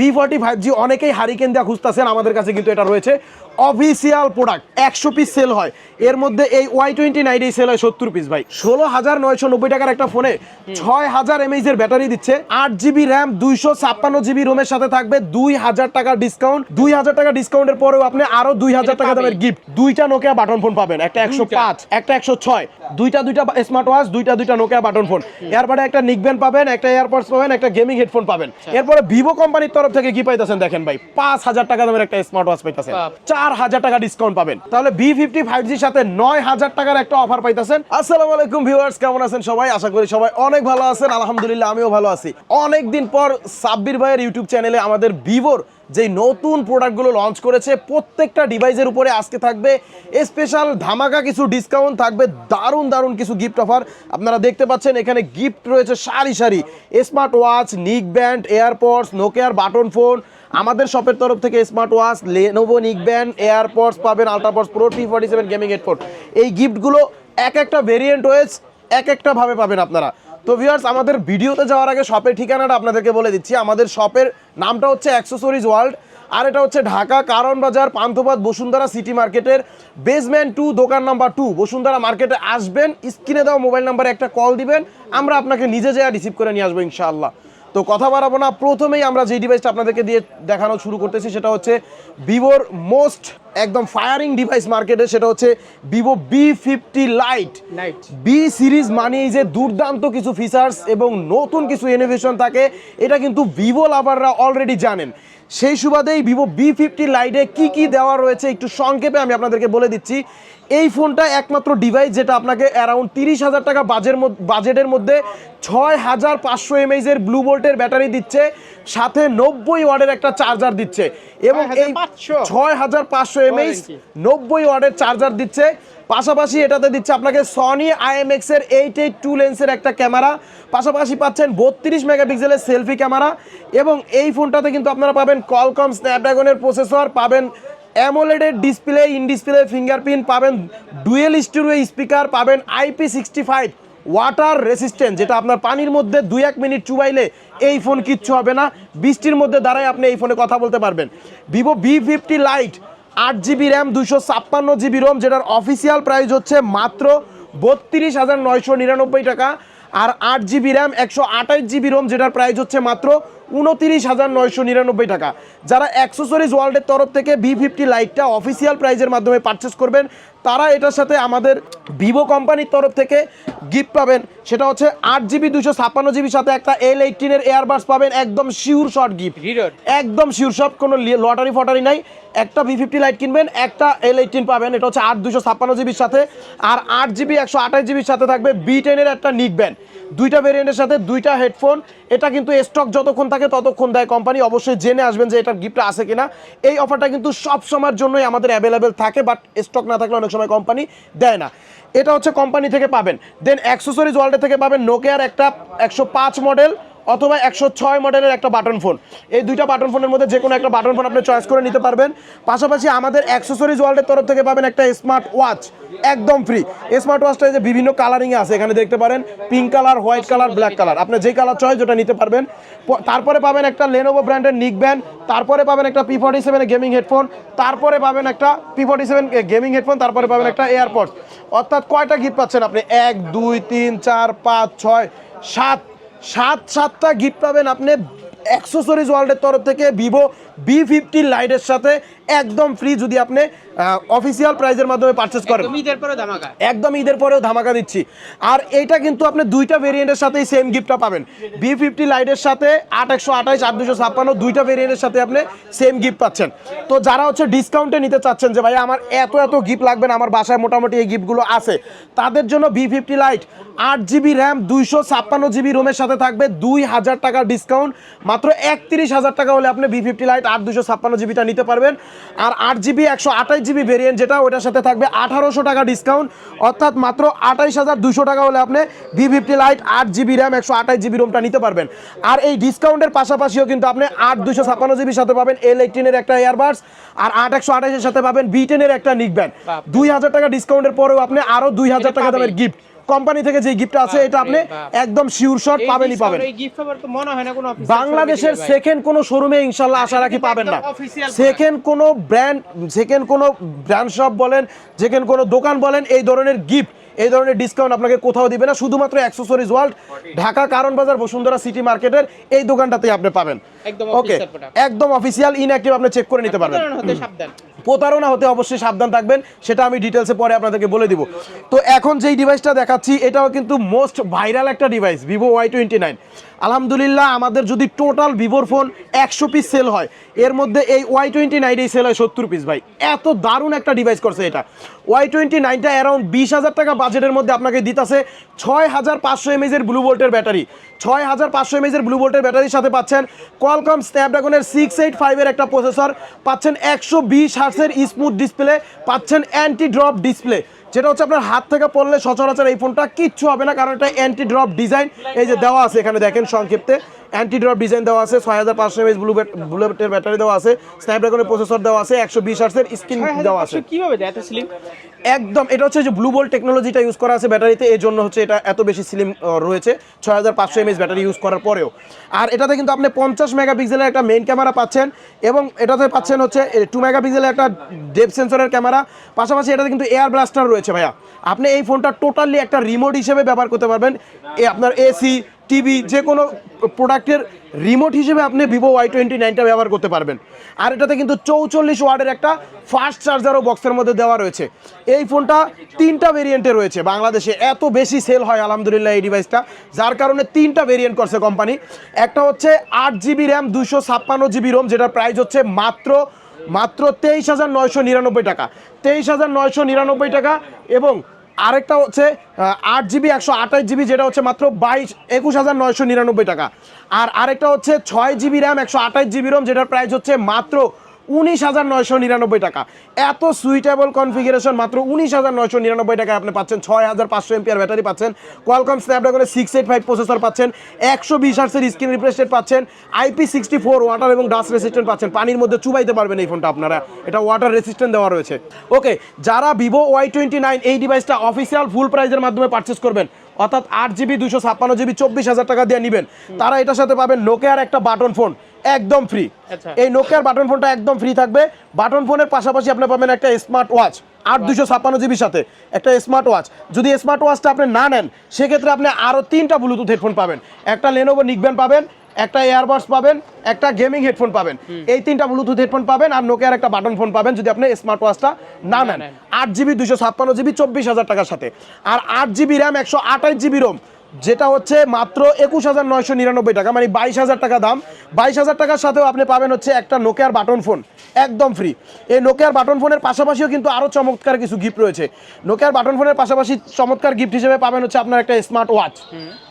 B forty five G অনেকেই hurricane দেওয়া খুঁজতেছেন আমাদের কাছে কিন্তু এটা রয়েছে। অফিসিয়াল প্রোডাক্ট একশো পিস সেল হয়। এর মধ্যে এই ওয়াই টোয়েন্টি নাইন এই সেল হয় সত্তর পিস ভাই। ষোলো হাজার নয়শো নব্বই টাকার একটা ফোনে ছয় হাজার এমএইচ এর ব্যাটারি দিচ্ছে। আট জিবি র্যাম দুইশো ছাপ্পান্ন জিবি রোমের সাথে থাকবে। দুই হাজার টাকার ডিসকাউন্ট দুই হাজার টাকা ডিসকাউন্টের পরেও আপনি আরও দুই হাজার টাকা দামের গিফট দুইটা নোকিয়া বাটন ফোন পাবেন। একটা একশো পাঁচ একটা একশো ছয়। দুইটা দুইটা স্মার্ট ওয়াচ দুইটা দুইটা নোকিয়া বাটন ফোন এরপরে একটা নিকবেন পাবেন একটা এয়ারপডস পাবেন একটা গেমিং হেডফোন পাবেন। এরপরে ভিভো কোম্পানির তরফ থেকে কি পাইতেছেন দেখেন ভাই? পাঁচ হাজার টাকা দামের একটা স্মার্ট ওয়াচ পাইতেছেন। চার হাজার টাকা ডিসকাউন্ট পাবেন। তাহলে বি ফিফটি ফাইভ জির সাথে নয় হাজার টাকার একটা অফার পাইতেছেন। আসসালামু আলাইকুম ভিউয়ার্স কেমন আছেন সবাই? আশা করি সবাই অনেক ভালো আছেন। আলহামদুলিল্লাহ আমিও ভালো আছি। অনেকদিন পর সাব্বির ভাইয়ের ইউটিউব চ্যানেলে আমাদের ভিভোর যে নতুন প্রোডাক্টগুলো লঞ্চ করেছে, প্রত্যেকটা ডিভাইসের উপরে আজকে থাকবে স্পেশাল ধামাকা কিছু ডিসকাউন্ট থাকবে দারুণ দারুণ কিছু গিফট অফার আপনারা দেখতে পাচ্ছেন এখানে গিফট রয়েছে সারি সারি। Smart watch neck band AirPods নোকিয়ার button phone আমাদের শপের তরফ থেকে smart watch Lenovo neck band AirPods পাবেন Ultrapods pro T forty seven gaming headphone এই গিফটগুলো এক একটা ভেরিয়েন্ট ওয়েজ এক একটা ভাবে পাবেন আপনারা। তো ভিউয়ার্স আমাদের ভিডিওতে যাওয়ার আগে শপের ঠিকানাটা আপনাদেরকে বলে দিচ্ছি। আমাদের শপের নামটা হচ্ছে অ্যাক্সেসরিজ ওয়ার্ল্ড আর এটা হচ্ছে ঢাকা কারণ বাজার পান্থপাত বসুন্ধরা সিটি মার্কেটের বেসমেন্ট টু দোকান নাম্বার টু বসুন্ধরা মার্কেটে আসবেন, স্ক্রিনে দেওয়া মোবাইল নাম্বারে একটা কল দিবেন, আমরা আপনাকে নিজে যেয়ে রিসিভ করে নিয়ে আসব ইনশাআল্লাহ। তো কথা বাড়াবো না, প্রথমেই আমরা যে ডিভাইসটা আপনাদেরকে দিয়ে দেখানো শুরু করতেছি, সেটা হচ্ছে ভিভোর মোস্ট একদম ফায়ারিং ডিভাইস মার্কেটে সেটা হচ্ছে Vivo V fifty lite Lite। V series মানেই যে দুর্দান্ত কিছু ফিচার্স এবং নতুন কিছু ইনোভেশন থাকে এটা কিন্তু ভিভো লাভাররা অলরেডি জানেন। সেই সুবাদেই ভিভো বি ফিফটি লাইটে কী কী দেওয়া রয়েছে একটু সংক্ষেপে আমি আপনাদেরকে বলে দিচ্ছি। এই ফোনটা একমাত্র ডিভাইস যেটা আপনাকে অ্যারাউন্ড তিরিশ হাজার টাকা বাজের বাজেটের মধ্যে ছয় হাজার পাঁচশো এমএইচের ব্লু ভোল্টের ব্যাটারি দিচ্ছে। সাথে নব্বই ওয়ার্ডের একটা চার্জার দিচ্ছে। এবং এই ছয় হাজার পাঁচশো এমএইচ। নব্বই ওয়ার্ডের চার্জার দিচ্ছে। পাশাপাশি এটাতে দিচ্ছে আপনাকে সনি আইএমএক্স এর এইট এইট টু লেন্সের একটা ক্যামেরা। পাশাপাশি পাচ্ছেন বত্রিশ মেগাপিক্সেলের সেলফি ক্যামেরা। এবং এই ফোনটাতে কিন্তু আপনারা পাবেন কলকম স্ন্যাপড্রাগনের প্রসেসর পাবেন অ্যামোলেডের ডিসপ্লে ইন ডিসপ্লে ফিঙ্গারপ্রিন্ট পাবেন ডুয়েল স্টুডিও স্পিকার পাবেন IP sixty five water resistant যেটা আপনার পানির মধ্যে দুই এক মিনিট চুবাইলে এই ফোন কিচ্ছু হবে না। বৃষ্টির মধ্যে দাঁড়ায় আপনি এই ফোনে কথা বলতে পারবেন। ভিভো বি ফিফটি লাইট আট জিবি র্যাম দুশো ছাপ্পান্ন জিবি রোম যেটার অফিসিয়াল প্রাইস হচ্ছে মাত্র বত্রিশ হাজার নয়শো নিরানব্বই টাকা, আর আট জিবি র্যাম, একশো আঠাশ জিবি রোম যেটার প্রাইস হচ্ছে মাত্র উনতিরিশ হাজার নয়শো নিরানব্বই টাকা। যারা অ্যাক্সেসরিজ ওয়ার্ল্ডের তরফ থেকে বি ফিফটি লাইটটা অফিসিয়াল প্রাইজের মাধ্যমে পারচেস করবেন তারা এটার সাথে আমাদের ভিভো কোম্পানির তরফ থেকে গিফট পাবেন। সেটা হচ্ছে আট জিবি দুশো ছাপ্পান্ন জিবির সাথে একটা এল এইটিনের এয়ারবাস পাবেন। একদম শিউর শর্ট গিফট একদম শিউর সব কোনো লটারি ফটারি নাই। একটা ভি ফিফটি লাইট কিনবেন একটা এল এইটিন পাবেন। এটা হচ্ছে আট দুশো ছাপ্পান্ন জিবির সাথে। আর আট জিবি একশো আঠাশ জিবির সাথে থাকবে বি টেনের একটা নিক ব্যান্ড দুইটা ভেরিয়েন্টের সাথে দুইটা হেডফোন এটা কিন্তু স্টক যতক্ষণ থাকে ততক্ষণ দেয় কোম্পানি অবশ্যই জেনে আসবেন যে এটার গিফট আছে কিনা। এই অফারটা কিন্তু সব সময়ের জন্যই আমাদের অ্যাভেলেবেল থাকে বাট স্টক না থাকলে অনেক সময় কোম্পানি দেয় না। এটা হচ্ছে কোম্পানি থেকে পাবেন। দেন অ্যাক্সেসরিজ ওয়ার্ল্ডে থেকে পাবেন। নোকিয়ার একটা একশো পাঁচ মডেল অথবা একশো ছয় মডেলের একটা বাটন ফোন। এই দুইটা বাটন ফোনের মধ্যে যে কোনো একটা বাটন ফোন আপনি চয়েস করে নিতে পারবেন। পাশাপাশি আমাদের অ্যাক্সেসরিজ ওয়ার্ল্ডের তরফ থেকে পাবেন একটা স্মার্ট ওয়াচ একদম ফ্রি স্মার্ট ওয়াচটা যে বিভিন্ন কালারিংয়ে আছে, এখানে দেখতে পারেন pink colour white colour black colour আপনি যে কালার চয়েস যেটা নিতে পারবেন। তারপরে পাবেন একটা লেনোভো ব্র্যান্ডের নিক ব্যান্ড তারপরে পাবেন একটা P forty seven gaming headphone তারপরে পাবেন একটা P forty seven gaming headphone তারপরে পাবেন একটা এয়ারপডস অর্থাৎ কয়টা গিফট পাচ্ছেন আপনি? এক, দুই, তিন, চার, পাঁচ, ছয়, সাত সাত সাতটা গিফট পাবেন আপনি অ্যাক্সেসরিজ ওয়ার্ল্ডের তরফ থেকে ভিভো বি ফিফটি লাইটের সাথে একদম ফ্রি যদি আপনি অফিসিয়াল প্রাইজের মাধ্যমে পারচেস করেন। একদম ঈদের পরে ধামাকা। একদম ঈদের পরেও ধামাকা দিচ্ছি। আর এইটা কিন্তু আপনি দুইটা ভেরিয়েন্টের সাথেই সেম গিফটটা পাবেন। বি ফিফটি লাইটের সাথে আট একশো আঠাইশ আট দুশো ছাপ্পান্ন দুইটা ভেরিয়েন্টের সাথে আপনি সেম গিফট পাচ্ছেন। তো যারা হচ্ছে ডিসকাউন্টে নিতে চাচ্ছেন যে ভাই আমার এত এত গিফট লাগবে না আমার বাসায় মোটামুটি এই গিফটগুলো আছে তাদের জন্য বি ফিফটি লাইট আট জিবি র্যাম দুইশো ছাপ্পান্ন জিবি রোমের সাথে থাকবে দুই হাজার টাকার ডিসকাউন্ট মাত্র একত্রিশ হাজার টাকা হলে আপনি বি ফিফটি লাইট আট দুশো ছাপ্পান্ন জিবিটা নিতে পারবেন। আর আট জিবি একশো আঠাশ জিবি ভেরিয়েন্ট যেটা ওটার সাথে থাকবে আঠারোশো টাকা ডিসকাউন্ট অর্থাৎ মাত্র আঠাইশ হাজার দুশো টাকা হলে আপনি ভি ফিফটি লাইট আট জিবি র্যাম একশো আঠাশ জিবি রোমটা নিতে পারবেন। আর এই ডিসকাউন্টের পাশাপাশিও কিন্তু আপনি আট দুশো ছাপ্পান্ন জিবির সাথে পাবেন এল এইটিনের একটা এয়ারবাস আর আট একশো আঠাশের সাথে পাবেন বি টেনের একটা নিক ব্যান্ড দুই হাজার টাকা ডিসকাউন্টের পরেও আপনি আরও দুই হাজার টাকা দামের গিফট কোম্পানি থেকে যে গিফট আছে এটা আপনি একদম শিওর শট পাবেনই পাবেন। এই গিফট পাবার তো মনে হয় না কোনো official বাংলাদেশের। সেকেন্ড কোনো শোরুমে ইনশাল্লাহ আশা রাখি পাবেন না। সেকেন্ড কোনো ব্র্যান্ড সেকেন্ড কোনো ব্র্যান্ড শপ বলেন সেকেন্ড কোনো দোকান বলেন এই ধরনের গিফট এই ধরনের ডিসকাউন্ট আপনাকে কোথাও দিবে না। শুধুমাত্র অ্যাক্সেসরিজ ওয়ার্ল্ড ঢাকা কারণ বাজার বসুন্ধরা সিটি মার্কেটের এই দোকানটাতেই আপনি পাবেন। একদম ওকে একদম অফিসিয়াল ইনঅ্যাক্টিভ আপনি চেক করে নিতে পারবেন। প্রতারণা হতে অবশ্যই সাবধান থাকবেন, সেটা আমি ডিটেলসে পরে আপনাদেরকে বলে দিব। তো এখন যেই ডিভাইসটা দেখাচ্ছি, এটাও কিন্তু মোস্ট ভাইরাল একটা device Vivo Y twenty nine আলহামদুলিল্লাহ, আমাদের যদি টোটাল ভিভোর ফোন একশো পিস সেল হয়, এর মধ্যে এই ওয়াই টোয়েন্টি নাইনেই সেল হয় সত্তর পিস ভাই। এত দারুণ একটা ডিভাইস করছে এটা। ওয়াই টোয়েন্টি নাইনটা অ্যারাউন্ড বিশ হাজার টাকা বাজেটের মধ্যে আপনাকে দিতেছে ছয় হাজার পাঁচশো এমএজের ব্লু ভোল্টের ব্যাটারি ছয় হাজার পাঁচশো এমএজের ব্লু ভোল্টের ব্যাটারির সাথে পাচ্ছেন কোয়ালকম স্ন্যাপড্রাগনের সিক্স এইট ফাইভের একটা প্রসেসর পাচ্ছেন একশো বিশ হার্সের স্মুথ ডিসপ্লে পাচ্ছেন অ্যান্টি ড্রপ ডিসপ্লে যেটা হচ্ছে আপনার হাত থেকে পড়লে সচরাচর এই ফোনটা কিচ্ছু হবে না, কারণ এটা অ্যান্টি ড্রপ ডিজাইন এই যে দেওয়া আছে এখানে দেখেন সংক্ষিপ্তে অ্যান্টি ড্রপ ডিজাইন দেওয়া আছে ছয় হাজার পাঁচশো এমএস ব্লু বুলেটের ব্যাটারি দেওয়া আছে স্ন্যাপড্রাগনের প্রসেসর দেওয়া আছে একশো বিশ হার্সের স্ক্রিন দেওয়া আছে। 6500 কীভাবে এত স্লিম একদম এটা হচ্ছে যে ব্লু বোল্ট টেকনোলজিটা ইউজ করা আছে ব্যাটারিতে এই জন্য হচ্ছে এটা এত বেশি স্লিম রয়েছে ছয় হাজার পাঁচশো এমএস ব্যাটারি ইউজ করার পরেও। আর এটাতে কিন্তু আপনি পঞ্চাশ মেগাপিক্সেলের একটা মেইন ক্যামেরা পাচ্ছেন এবং এটাতে পাচ্ছেন হচ্ছে টু মেগাপিক্সেলের একটা ডেপ সেন্সরের ক্যামেরা পাশাপাশি এটাতে কিন্তু এয়ার ব্লাস্টার রয়েছে ভাইয়া। আপনি এই ফোনটা টোটালি একটা রিমোট হিসেবে ব্যবহার করতে পারবেন এ আপনার এসি টিভি যে কোনো প্রোডাক্টের রিমোট হিসেবে আপনি ভিভো ওয়াই টোয়েন্টি নাইনটা ব্যবহার করতে পারবেন। আর এটাতে কিন্তু চৌচল্লিশ ওয়ার্ডের একটা ফাস্ট চার্জারও বক্সের মধ্যে দেওয়া রয়েছে। এই ফোনটা তিনটা ভেরিয়েন্টে রয়েছে। বাংলাদেশে এত বেশি সেল হয়, আলহামদুলিল্লাহ, এই ডিভাইসটা যার কারণে তিনটা ভেরিয়েন্ট করছে কোম্পানি একটা হচ্ছে আট জিবি র্যাম দুশো ছাপ্পান্ন জিবি রোম যেটার প্রাইস হচ্ছে মাত্র মাত্র তেইশ হাজার নয়শো নিরানব্বই টাকা। তেইশ হাজার নয়শো নিরানব্বই টাকা এবং আরেকটা হচ্ছে আট জিবি, একশো আঠাশ জিবি, যেটা হচ্ছে মাত্র বাইশ, একুশ হাজার নয়শো নিরানব্বই টাকা। আর আরেকটা হচ্ছে ছয় জিবি র্যাম, একশো আঠাশ জিবি রোম, যেটার প্রাইস হচ্ছে মাত্র উনিশ হাজার নয়শো নিরানব্বই টাকা। এত সুইটেবল কনফিগারেশন মাত্র উনিশ হাজার নয়শো নিরানব্বই টাকায় আপনি পাচ্ছেন ছয় হাজার পাঁচশো এমপিআর ব্যাটারি পাচ্ছেন। কোয়ালকম স্ন্যাপড্রাগনের সিক্স এইট ফাইভ প্রসেসর পাচ্ছেন, একশো বিশ হার্সের স্ক্রিন রিফ্রেশ পাচ্ছেন আইপি সিক্সটি ফোর ওয়াটার এবং ডাস্ট রেসিস্ট্যান্ট পাচ্ছেন। পানির মধ্যে চুবাইতে পারবেন এই ফোনটা আপনারা। এটা ওয়াটার রেসিস্ট্যান্ট দেওয়া রয়েছে। ওকে যারা ভিভো ওয়াই টোয়েন্টি নাইন এই ডিভাইসটা অফিসিয়াল ফুল প্রাইজের মাধ্যমে পারচেস করবেন, অর্থাৎ আট জিবি দুশো ছাপ্পান্ন জিবি চব্বিশ হাজার টাকা দিয়ে নেবেন, তারা এটার সাথে পাবেন নোকিয়ার একটা বাটন ফোন একদম ফ্রি আচ্ছা। এই নোকিয়ার বাটন ফোনটা একদম ফ্রি থাকবে। বাটন ফোনের পাশাপাশি আপনি পাবেন একটা স্মার্ট ওয়াচ আট দুশো ছাপ্পান্ন জিবির সাথে। একটা স্মার্ট ওয়াচ যদি স্মার্ট ওয়াচটা আপনি না নেন সেক্ষেত্রে আপনি আরও তিনটা ব্লুটুথ হেডফোন পাবেন। একটা লেনোভো নিকবেন পাবেন একটা এয়ারবাডস পাবেন একটা গেমিং হেডফোন পাবেন। এই তিনটা ব্লুটুথ হেডফোন পাবেন আর নোকিয়ার একটা বাটন ফোন পাবেন যদি আপনি স্মার্ট ওয়াচটা না নেন। নেন। আট জিবি দুশো ছাপ্পান্ন জিবি চব্বিশ হাজার টাকার সাথে। আর আট জিবি র্যাম একশো আঠাশ জিবি রোম যেটা হচ্ছে মাত্র একুশ হাজার নয়শো নিরানব্বই টাকা মানে বাইশ হাজার টাকা দাম। বাইশ হাজার টাকার সাথেও আপনি পাবেন হচ্ছে একটা নোকিয়ার বাটন ফোন একদম ফ্রি এই নোকিয়ার বাটন ফোনের পাশাপাশিও কিন্তু আরও চমৎকার কিছু গিফট রয়েছে। নোকিয়ার বাটন ফোনের পাশাপাশি চমৎকার গিফট হিসেবে পাবেন হচ্ছে আপনার একটা স্মার্ট ওয়াচ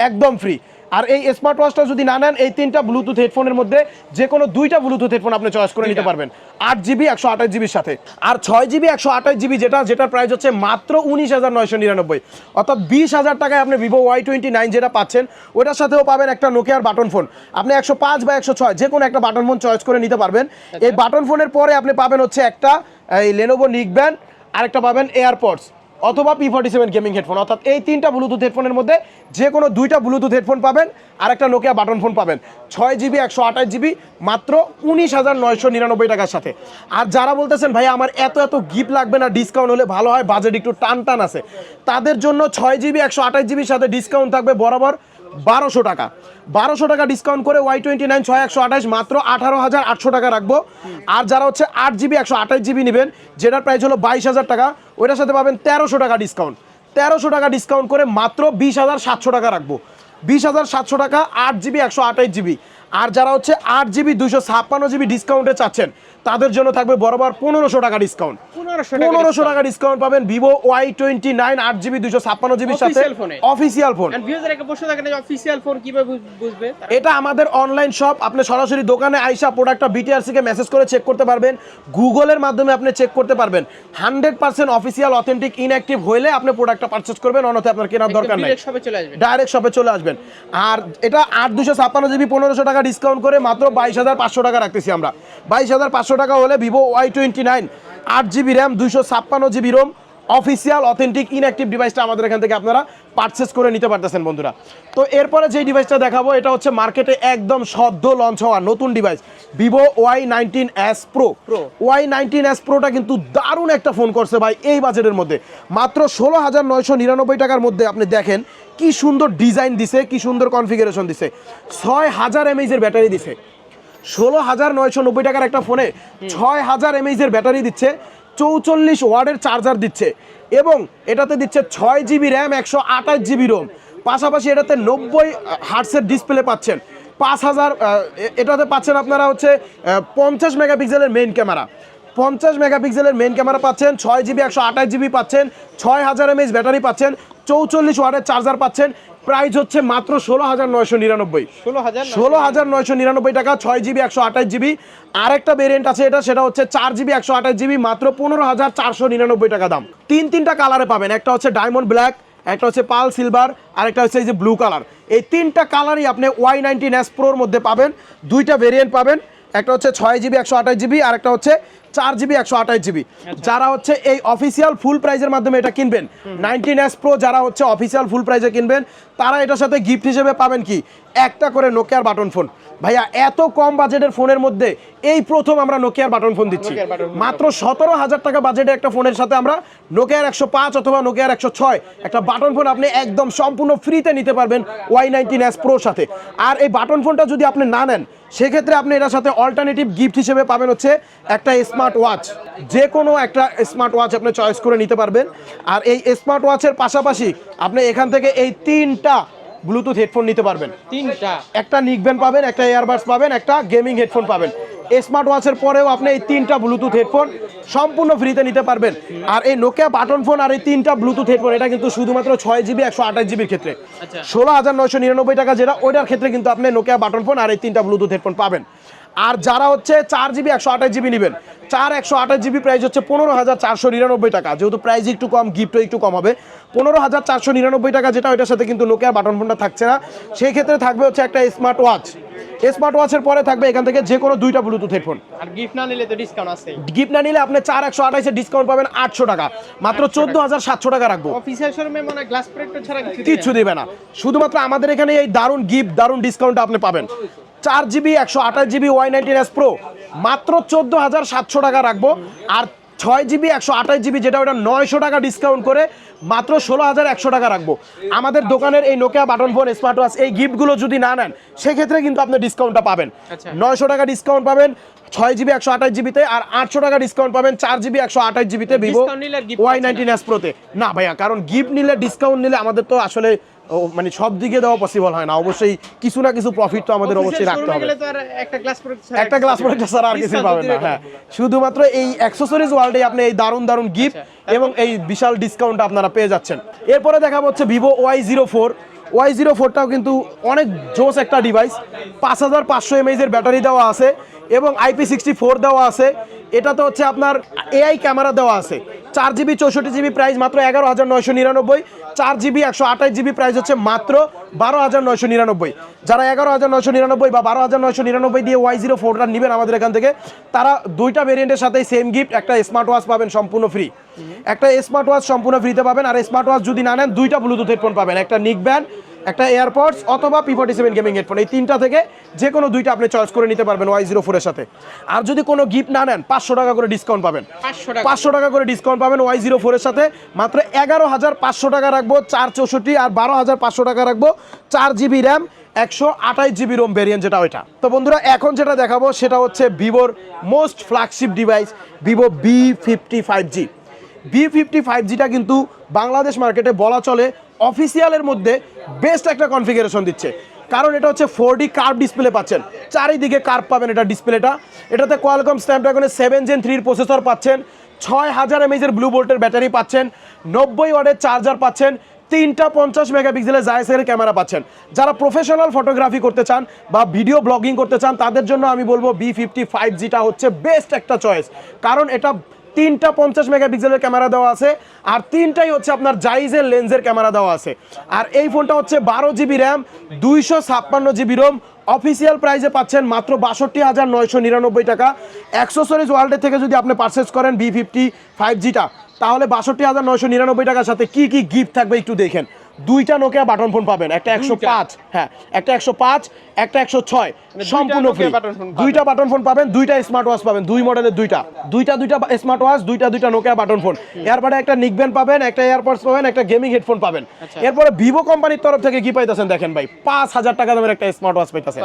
একদম ফ্রি আর এই স্মার্ট ওয়াচটা যদি না নেন এই তিনটা ব্লুটুথ হেডফোনের মধ্যে যে কোনো দুইটা ব্লুটুথ হেডফোন আপনি চয়েস করে নিতে পারবেন। আট জিবি একশো আঠাশ জিবির সাথে। আর ছয় জিবি একশো আঠাশ জিবি যেটা যেটার প্রাইস হচ্ছে মাত্র উনিশ হাজার নয়শো নিরানব্বই। অর্থাৎ বিশ হাজার টাকায় আপনি ভিভো ওয়াই টোয়েন্টি নাইন যেটা পাচ্ছেন ওটার সাথেও পাবেন একটা নোকিয়ার বাটন ফোন আপনি একশো পাঁচ বা একশো ছয় যে কোনো একটা বাটন ফোন চয়েস করে নিতে পারবেন। এই বাটন ফোনের পরে আপনি পাবেন হচ্ছে একটা এই লেনোভো নিকব্যান্ড আরেকটা পাবেন এয়ারপডস অথবা P forty seven gaming headphone অর্থাৎ এই তিনটা ব্লুটুথ হেডফোনের মধ্যে যে কোনো দুইটা ব্লুটুথ হেডফোন পাবেন আর একটা নোকিয়া বাটন ফোন পাবেন। ছয় জিবি একশো আঠাশ জিবি মাত্র উনিশ হাজার নয়শো নিরানব্বই টাকার সাথে। আর যারা বলতেছেন ভাই আমার এত এত গিফট লাগবে না ডিসকাউন্ট হলে ভালো হয় বাজেট একটু টান টান আছে। তাদের জন্য ছয় জিবি একশো আঠাশ জিবির সাথে ডিসকাউন্ট থাকবে বরাবর বারোশো টাকা। বারোশো টাকা ডিসকাউন্ট করে ওয়াই টোয়েন্টি নাইন ছয় একশো আঠাশ মাত্র আঠারো হাজার আটশো টাকা রাখব। আর যারা হচ্ছে আট জিবি, একশো আঠাশ জিবি নেবেন, যেটার প্রাইস হলো বাইশ হাজার টাকা, ওইটার সাথে পাবেন তেরোশো টাকা ডিসকাউন্ট তেরোশো টাকা ডিসকাউন্ট করে মাত্র বিশ হাজার সাতশো টাকা রাখব। বিশ হাজার সাতশো টাকা, আট জিবি, একশো আঠাশ জিবি। আর যারা হচ্ছে আট জিবি দুশো ছাপ্পান্ন জিবি ডিসকাউন্টে চাচ্ছেন তাদের জন্য থাকবে বরাবর পনেরোশো টাকা ডিসকাউন্ট পনেরোশো টাকা ডিসকাউন্ট পাবেন ভিভো ওয়াই টোয়েন্টি নাইন আট জিবি দুশো ছাপ্পান্ন জিবির সাথে। অফিসিয়াল ফোন অফিসিয়াল ফোন কীভাবে বুঝবে? এটা আমাদের অনলাইন শপ আপনি সরাসরি দোকানে আইসা প্রোডাক্টটা বিটিআরসি কে মেসেজ করে চেক করতে পারবেন। গুগলের মাধ্যমে আপনি চেক করতে পারবেন। Hundred percent official authentic inactive হলে আপনি প্রোডাক্টটা পারচেস করবেন। অন্যথায় আপনার কেনার দরকার নাই। ডাইরেক্ট শপে চলে আসবেন। আর এটা আট দুশো ছাপ্পান্ন জিবি পনেরোশো টাকা ডিসকাউন্ট করে মাত্র বাইশ হাজার পাঁচশো টাকা রাখতেছি আমরা। বাইশ হাজার পাঁচশো টাকা হলে ভিভো ওয়াই টোয়েন্টি নাইন আট জিবি র্যাম দুইশো ছাপ্পান্ন GB ROM official authentic inactive ডিভাইসটা আমাদের এখান থেকে আপনারা পারচেস করে নিতে পারতেছেন বন্ধুরা। তো এরপরে যে ডিভাইসটা দেখাবো এটা হচ্ছে মার্কেটে একদম সদ্য লঞ্চ হওয়া নতুন device Vivo Y nineteen S pro. Y nineteen S প্রোটা কিন্তু দারুণ একটা ফোন করছে ভাই এই বাজেটের মধ্যে। মাত্র ষোলো হাজার নয়শো নিরানব্বই টাকার মধ্যে আপনি দেখেন কি সুন্দর ডিজাইন দিছে কি সুন্দর কনফিগারেশন দিছে। ছয় হাজার এমএইচের ব্যাটারি দিছে। ষোলো হাজার নয়শো নব্বই টাকার একটা ফোনে ছয় হাজার এমএইচের ব্যাটারি দিচ্ছে চৌচল্লিশ ওয়ার্ডের চার্জার দিচ্ছে এবং এটাতে দিচ্ছে ছয় জিবি র্যাম একশো আঠাশ জিবি রোম। পাশাপাশি এটাতে নব্বই হার্টসের ডিসপ্লে পাচ্ছেন। পাঁচ হাজার এটাতে পাচ্ছেন আপনারা হচ্ছে পঞ্চাশ মেগাপিক্সেলের মেইন ক্যামেরা পঞ্চাশ মেগাপিক্সেলের মেইন ক্যামেরা পাচ্ছেন ছয় জিবি একশো আঠাশ জিবি পাচ্ছেন ছয় হাজার এমএইচ ব্যাটারি পাচ্ছেন চৌচল্লিশ ওয়ার্ডের চার্জার পাচ্ছেন প্রাইস হচ্ছে মাত্র ষোলো হাজার নয়শো নিরানব্বই। ষোলো হাজার নয়শো নিরানব্বই টাকা ছয় জিবি একশো আঠাশ জিবি। আরেকটা ভেরিয়েন্ট আছে এটা সেটা হচ্ছে চার জিবি একশো আঠাশ জিবি মাত্র পনেরো হাজার চারশো নিরানব্বই টাকা দাম। তিন তিনটা কালারে পাবেন একটা হচ্ছে ডায়মন্ড ব্ল্যাক একটা হচ্ছে পাল সিলভার আর একটা হচ্ছে এই যে ব্লু কালার এই তিনটা কালারই আপনি ওয়াই নাইনটিন এস প্রোর মধ্যে পাবেন দুইটা ভেরিয়েন্ট পাবেন। একটা হচ্ছে ছয় জিবি একশো আঠাশ জিবি আর একটা হচ্ছে চার জিবি একশো আঠাশ জিবি। যারা হচ্ছে এই অফিসিয়াল ফুল প্রাইজের মাধ্যমে এটা কিনবেন নাইনটিন এস প্রো যারা হচ্ছে অফিসিয়াল ফুল প্রাইজে কিনবেন তারা এটার সাথে গিফট হিসেবে পাবেন কি? একটা করে নোকিয়ার বাটন ফোন ভাইয়া এত কম বাজেটের ফোনের মধ্যে এই প্রথম আমরা নোকিয়ার বাটন ফোন দিচ্ছি। মাত্র সতেরো হাজার টাকা বাজেটের একটা ফোনের সাথে আমরা নোকিয়ার একশো পাঁচ অথবা নোকিয়ার একশো ছয় একটা বাটন ফোন আপনি একদম সম্পূর্ণ ফ্রিতে নিতে পারবেন ওয়াই নাইনটিন এস প্রোর সাথে। আর এই বাটন ফোনটা যদি আপনি না নেন সেক্ষেত্রে আপনি এটার সাথে অল্টারনেটিভ গিফট হিসেবে পাবেন হচ্ছে একটা স্মার্ট ওয়াচ যে কোনো একটা স্মার্ট ওয়াচ আপনি চয়েস করে নিতে পারবেন। আর এই স্মার্ট ওয়াচের পাশাপাশি আপনি এখান থেকে এই তিনটা ব্লুটুথ হেডফোন নিতে পারবেন। তিনটা। একটা নিকবেন পাবেন একটা এয়ারবাডস পাবেন একটা গেমিং হেডফোন পাবেন। স্মার্ট ওয়াচের পরেও আপনি এই তিনটা ব্লুটুথ হেডফোন সম্পূর্ণ ফ্রিতে নিতে পারবেন। আর এই নোকিয়া বাটন ফোন আর এই তিনটা ব্লুটুথ হেডফোন এটা কিন্তু শুধুমাত্র ছয় জিবি একশো আঠাশ জিবির ক্ষেত্রে। আচ্ছা। ষোলো হাজার নয়শো নিরানব্বই টাকা যেটা ওইটার ক্ষেত্রে কিন্তু আপনি নোকিয়া বাটন ফোন আর এই তিনটা ব্লুটুথ হেডফোন পাবেন। আর যারা হচ্ছে চার জিবি একশো আঠাশ জিবি নেবেন চার একশো আঠাশ জিবি প্রাইস হচ্ছে পনেরো হাজার চারশো নিরানব্বই টাকা। যেহেতু প্রাইস একটু কম গিফটও একটু কম হবে। পনেরো হাজার চারশো নিরানব্বই টাকা যেটা ওইটার সাথে কিন্তু নোকিয়া বাটন ফোনটা থাকছে না। সেই ক্ষেত্রে থাকবে হচ্ছে একটা স্মার্ট ওয়াচ স্মার্ট ওয়াচের পরে থাকবে এখান থেকে যে কোনো দুইটা ব্লুটুথ হেডফোন আর গিফট না নিলে তো ডিসকাউন্ট আছে গিফট না নিলে আপনি চার একশো আঠাইশে ডিসকাউন্ট পাবেন আটশো টাকা। মাত্র চোদ্দ হাজার সাতশো টাকা রাখব। অফিসিয়াল শোরুমে মনে গ্লাস প্রোটেক্টর ছাড়া কিছু দিবে না। শুধুমাত্র আমাদের এখানে এই দারুণ গিফট দারুণ ডিসকাউন্ট আপনি পাবেন। চার জিবি একশো আঠাশ GB Y nineteen S pro মাত্র চোদ্দ হাজার সাতশো টাকা রাখব। আর ছয় জিবি একশো আঠাশ জিবি যেটা ওটা নয়শো টাকা ডিসকাউন্ট করে মাত্র ষোলো হাজার একশো টাকা রাখব আমাদের দোকানের এই Nokia button phone smart watch এই গিফটগুলো যদি না নেন সেক্ষেত্রে কিন্তু আপনি ডিসকাউন্টটা পাবেন আচ্ছা। নয়শো টাকা ডিসকাউন্ট পাবেন ছয় জিবি একশো আঠাশ জিবিতে আর আটশো টাকা ডিসকাউন্ট পাবেন চার জিবি একশো আঠাশ জিবিতে ভিভো ওয়াই। নাইনটিন এস প্রোতে না ভাইয়া কারণ গিফট নিলে ডিসকাউন্ট নিলে আমাদের তো আসলে মানে সব দিকে দেওয়া পসিবল হয় না। অবশ্যই কিছু না কিছু প্রফিট তো আমাদের অবশ্যই রাখতে হবে। একটা গ্লাস ছাড়া প্রোডাক্ট ছাড়া আর কিছু পাবেন না হ্যাঁ। শুধুমাত্র এই অ্যাক্সেসরিজ ওয়ার্ল্ডে আপনি এই দারুণ দারুণ গিফট আচ্ছা, এবং এই বিশাল ডিসকাউন্ট আপনারা পেয়ে যাচ্ছেন। এরপরে দেখা হচ্ছে Vivo Y zero four Y zero ফোরটাও কিন্তু অনেক জোস একটা ডিভাইস পাঁচ হাজার পাঁচশো এমএইচের ব্যাটারি দেওয়া আছে এবং আইপি সিক্সটি ফোর দেওয়া আছে। এটাতে হচ্ছে আপনার এআই ক্যামেরা দেওয়া আছে। চার জিবি, চৌষট্টি জিবি প্রাইস মাত্র এগারো হাজার নয়শো নিরানব্বই। চার জিবি, একশো আঠাশ জিবি প্রাইস হচ্ছে মাত্র বারো হাজার নয়শো নিরানব্বই। যারা এগারো হাজার নয়শো নিরানব্বই বা বারো হাজার নয়শো নিরানব্বই দিয়ে ওয়াই জিরো ফোরটা নেবেন আমাদের এখান থেকে, তারা দুইটা ভেরিয়েন্টের সাথে সেম গিফট একটা স্মার্ট ওয়াচ পাবেন সম্পূর্ণ ফ্রি একটা স্মার্ট ওয়াচ সম্পূর্ণ ফ্রিতে পাবেন, আর স্মার্ট ওয়াচ যদি না নেন, দুইটা ব্লুটুথ হেডফোন পাবেন। একটা নিক ব্যান্ড একটা এয়ারপডস অথবা P forty seven gaming headphone এই তিনটা থেকে যে কোনো দুইটা আপনি চয়েস করে নিতে পারবেন ওয়াই জিরো ফোরের সাথে। আর যদি কোনো গিফট না নেন পাঁচশো টাকা করে ডিসকাউন্ট পাবেন। পাঁচশো টাকা। করে ডিসকাউন্ট পাবেন ওয়াই জিরো ফোরের সাথে। মাত্র এগারো হাজার পাঁচশো টাকা রাখব চার চৌষট্টি আর বারো হাজার পাঁচশো টাকা রাখব চার জিবি র্যাম একশো আঠাশ জিবি রোম ভেরিয়েন্ট যেটা ওইটা। তো বন্ধুরা এখন যেটা দেখাবো সেটা হচ্ছে ভিভোর most flagship device Vivo V fifty five G V fifty five জিটা কিন্তু বাংলাদেশ মার্কেটে বলা চলে অফিসিয়ালের মধ্যে বেস্ট একটা কনফিগারেশন দিচ্ছে। কারণ এটা হচ্ছে ফোর ডি কার্ভ ডিসপ্লে পাচ্ছেন। চারিদিকে কার্ভ পাবেন এটা ডিসপ্লেটা এটাতে কোয়ালকম স্ন্যাপড্রাগনের সেভেন জেন থ্রির প্রসেসর পাচ্ছেন। ছয় হাজার এমএজের ব্লু বোল্টের ব্যাটারি পাচ্ছেন। নব্বই ওয়ার্ডের চার্জার পাচ্ছেন। তিনটা পঞ্চাশ মেগাপিক্সেলের জায়সের ক্যামেরা পাচ্ছেন। যারা প্রফেশনাল ফটোগ্রাফি করতে চান বা ভিডিও ব্লগিং করতে চান, তাদের জন্য আমি বলব বি ফিফটি ফাইভ জিটা হচ্ছে বেস্ট একটা চয়েস কারণ এটা তিনটা পঞ্চাশ মেগাপিক্সেলের ক্যামেরা দেওয়া আছে, আর তিনটাই হচ্ছে আপনার জাইজের লেন্সের ক্যামেরা দেওয়া আছে। আর এই ফোনটা হচ্ছে বারো জিবি র্যাম, দুইশো ছাপ্পান্ন জিবি রোম, অফিসিয়াল প্রাইসে পাচ্ছেন মাত্র বাষট্টি হাজার নয়শো নিরানব্বই টাকা। অ্যাক্সেসরিজ ওয়ার্ল্ডের থেকে যদি আপনি পারচেস করেন বি ফিফটি ফাইভ জিটা তাহলে বাষট্টি হাজার নয়শো নিরানব্বই টাকার সাথে কি কি গিফট থাকবে একটু দেখেন। দুইটা নোকিয়া বাটন ফোন পাবেন। একটা একশো পাঁচ হ্যাঁ একটা একশো পাঁচ একটা একশো ছয় সম্পূর্ণ ফ্রি। দুইটা বাটন ফোন পাবেন দুইটা স্মার্ট ওয়াচ পাবেন দুই মডেলের দুইটা। দুইটা দুইটা স্মার্ট ওয়াচ দুইটা দুইটা নোকিয়া বাটন ফোন এরপরে একটা নিকবেন পাবেন একটা এয়ারপডস পাবেন একটা গেমিং হেডফোন পাবেন। আচ্ছা। এরপরে ভিভো কোম্পানির তরফ থেকে কি পাইতেছেন দেখেন ভাই? পাঁচ হাজার টাকা দামের একটা স্মার্ট ওয়াচ পাইতেছেন।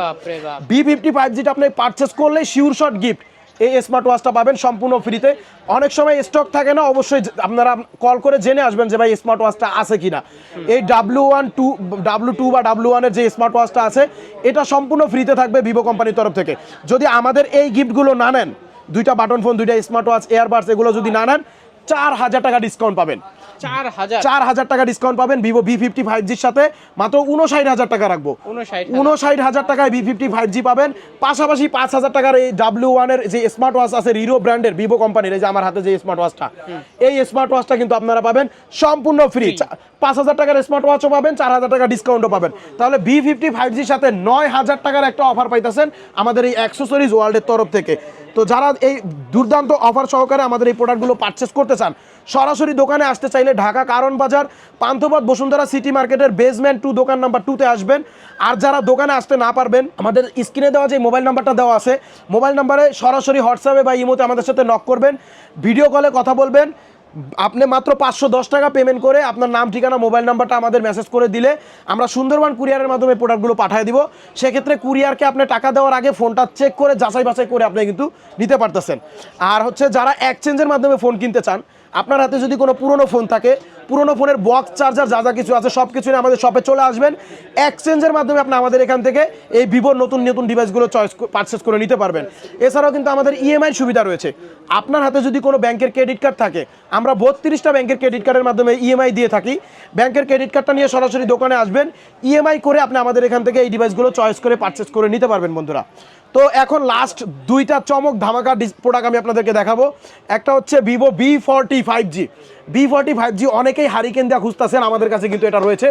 বি ফিফটি ফাইভ জিটা আপনি পারচেস করলে শিওর শট গিফট এই স্মার্ট ওয়াচটা পাবেন সম্পূর্ণ ফ্রিতে অনেক সময় স্টক থাকে না, অবশ্যই আপনারা কল করে জেনে আসবেন যে ভাই স্মার্ট ওয়াচটা আছে কি না এই W one two W two বা ডাব্লু ওয়ানের যে স্মার্ট ওয়াচটা আছে, এটা সম্পূর্ণ ফ্রিতে থাকবে ভিভো কোম্পানির তরফ থেকে। যদি আমাদের এই গিফটগুলো না নেন, দুইটা বাটন ফোন দুইটা স্মার্ট ওয়াচ এয়ারবাডস এগুলো যদি না নেন, চার হাজার টাকা ডিসকাউন্ট পাবেন। চার হাজার। টাকা ডিসকাউন্ট পাবেন ভিভো বি ফিফটি ফাইভ জির সাথে। মাত্র উনষাট হাজার টাকা রাখব। উনষাট হাজার। টাকায় বি ফিফটি ফাইভ জি পাবেন। পাশাপাশি পাঁচ হাজার টাকার এই ডাব্লিউ ওয়ানের যে স্মার্ট ওয়াচ আছে রিরো ব্র্যান্ডের ভিভো কোম্পানির এই যে আমার হাতে যে স্মার্ট ওয়াচটা এই স্মার্ট ওয়াচটা কিন্তু আপনারা পাবেন সম্পূর্ণ ফ্রি পাঁচ হাজার টাকার স্মার্ট ওয়াচও পাবেন চার হাজার টাকা ডিসকাউন্টও পাবেন। তাহলে বি ফিফটি ফাইভ জির সাথে নয় হাজার টাকার একটা অফার পাইতেছেন আমাদের এই অ্যাক্সেসরিজ ওয়ার্ল্ডের তরফ থেকে। তো যারা এই দুর্দান্ত অফার সহকারে আমাদের এই প্রোডাক্টগুলো পারচেস করতে চান, সরাসরি দোকানে আসতে চাইলে ঢাকা কারণ বাজার, পান্থপথ বসুন্ধরা সিটি মার্কেটের বেসমেন্ট টু দোকান নাম্বার টুতে আসবেন। আর যারা দোকানে আসতে না পারবেন, আমাদের স্ক্রিনে দেওয়া যে মোবাইল নাম্বারটা দেওয়া আছে মোবাইল নাম্বারে সরাসরি হোয়াটসঅ্যাপে বা ইমোতে আমাদের সাথে নক করবেন ভিডিও কলে কথা বলবেন আপনি মাত্র পাঁচশো দশ টাকা পেমেন্ট করে আপনার নাম, ঠিকানা মোবাইল নাম্বারটা আমাদের মেসেজ করে দিলে আমরা সুন্দরবন কুরিয়ারের মাধ্যমে প্রোডাক্টগুলো পাঠিয়ে দিব। সেক্ষেত্রে কুরিয়ারকে আপনি টাকা দেওয়ার আগে ফোনটা চেক করে যাচাই বাছাই করে আপনি কিন্তু নিতে পারতেছেন। আর হচ্ছে যারা এক্সচেঞ্জের মাধ্যমে ফোন কিনতে চান আপনার হাতে যদি কোনো পুরনো ফোন থাকে, পুরনো ফোনের বক্স চার্জার যা যা কিছু আছে সব কিছু নিয়ে আমাদের শপে চলে আসবেন। এক্সচেঞ্জের মাধ্যমে আপনি আমাদের এখান থেকে এই ভিভোর নতুন নতুন ডিভাইসগুলো চয়েস পারচেস করে নিতে পারবেন। এছাড়াও কিন্তু আমাদের ইএমআই সুবিধা রয়েছে। আপনার হাতে যদি কোনো ব্যাংকের ক্রেডিট কার্ড থাকে, আমরা বত্রিশটা ব্যাংকের ক্রেডিট কার্ডের মাধ্যমে ইএমআই দিয়ে থাকি। ব্যাংকের ক্রেডিট কার্ডটা নিয়ে সরাসরি দোকানে আসবেন। ইএমআই করে আপনি আমাদের এখান থেকে এই ডিভাইসগুলো চয়েস করে পারচেস করে নিতে পারবেন, বন্ধুরা। তো এখন লাস্ট দুইটা চমক ধামাকা প্রোডাক্ট আমি আপনাদেরকে দেখাবো। একটা হচ্ছে Vivo V forty five G V forty five G অনেকেই হারিকেন দেওয়া খুঁজতেছেন আমাদের কাছে কিন্তু এটা রয়েছে।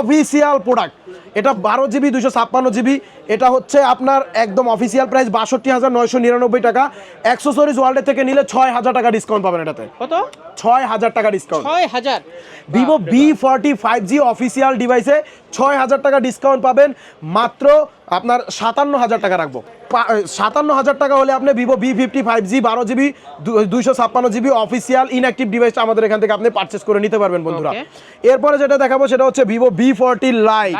অফিসিয়াল প্রোডাক্ট এটা বারো জিবি দুশো ছাপ্পান্ন জিবি। এটা হচ্ছে আপনার একদম অফিসিয়াল প্রাইস বাষট্টি হাজার নয়শো নিরানব্বই টাকা। অ্যাক্সেসরিজ ওয়ার্ল্ডের থেকে নিলে ছয় হাজার টাকা ডিসকাউন্ট পাবেন এটাতে। কত? ছয় হাজার টাকা ডিসকাউন্ট ছয় হাজার? Vivo V forty five G official ডিভাইসে ছয় হাজার টাকা ডিসকাউন্ট পাবেন। মাত্র আপনার সাতান্ন হাজার টাকা রাখব। সাতান্ন হাজার টাকা হলে আপনি Vivo V fifty five G বারো জিবি দুইশো ছাপ্পান্ন জিবি অফিসিয়াল ইনঅ্যাক্টিভ ডিভাইসটা আমাদের এখান থেকে আপনি পারচেস করে নিতে পারবেন বন্ধুরা। এরপরে যেটা দেখাবো সেটা হচ্ছে Vivo V forty lite.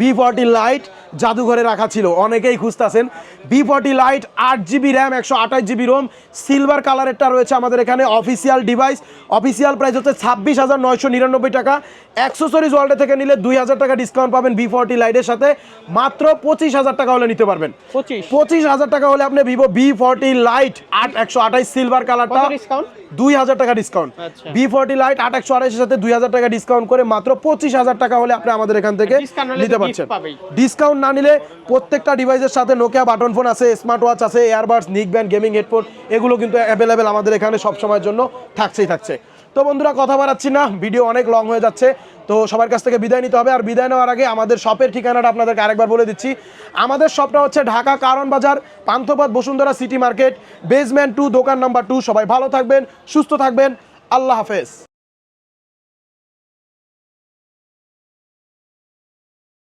V forty lite জাদুঘরে রাখা ছিল অনেকেই খুঁজতেছেন। বি ফর্টি লাইট আট জিবি র্যাম একশো আঠাশ জিবি রোম সিলভার কালারেরটা রয়েছে আমাদের এখানে অফিসিয়াল ডিভাইস অফিসিয়াল প্রাইস হচ্ছে ছাব্বিশ হাজার নয়শো নিরানব্বই টাকা। অ্যাক্সেসরিজ ওয়ার্ল্ডে থেকে নিলে দুই হাজার টাকা ডিসকাউন্ট পাবেন বি ফর্টি লাইটের সাথে। মাত্র পঁচিশ হাজার টাকা হলে নিতে পারবেন। পঁচিশ পঁচিশ হাজার টাকা হলে আপনি ভিভো বি ফর্টি লাইট আট একশো আঠাইশ সিলভার কালারটা দুই হাজার টাকা ডিসকাউন্ট আচ্ছা। বি ফর্টি লাইট আট একশো আড়াইশের সাথে দুই হাজার টাকা ডিসকাউন্ট করে মাত্র পঁচিশ হাজার টাকা হলে আপনি আমাদের এখান থেকে Discount নিতে পারছেন। ডিসকাউন্ট না নিলে প্রত্যেকটা ডিভাইসের সাথে নোকিয়া বাটন ফোন আছে স্মার্ট ওয়াচ আছে earbuds neck band gaming headphone এগুলো কিন্তু অ্যাভেলেবেল আমাদের এখানে সবসময়ের জন্য থাকছেই থাকছে। তো বন্ধুরা, কথা বাড়াচ্ছি না। ভিডিও অনেক লং হয়ে যাচ্ছে, তো সবার কাছ থেকে বিদায় নিতে হবে। আর বিদায় নেওয়ার আগে আমাদের শপের ঠিকানাটা আপনাদেরকে আরেকবার বলে দিচ্ছি। আমাদের শপটা হচ্ছে Dhaka Karwan Bazar, Panthapath Bashundhara city market basement two দোকান নাম্বার টু সবাই ভালো থাকবেন, সুস্থ থাকবেন। আল্লাহ হাফেজ।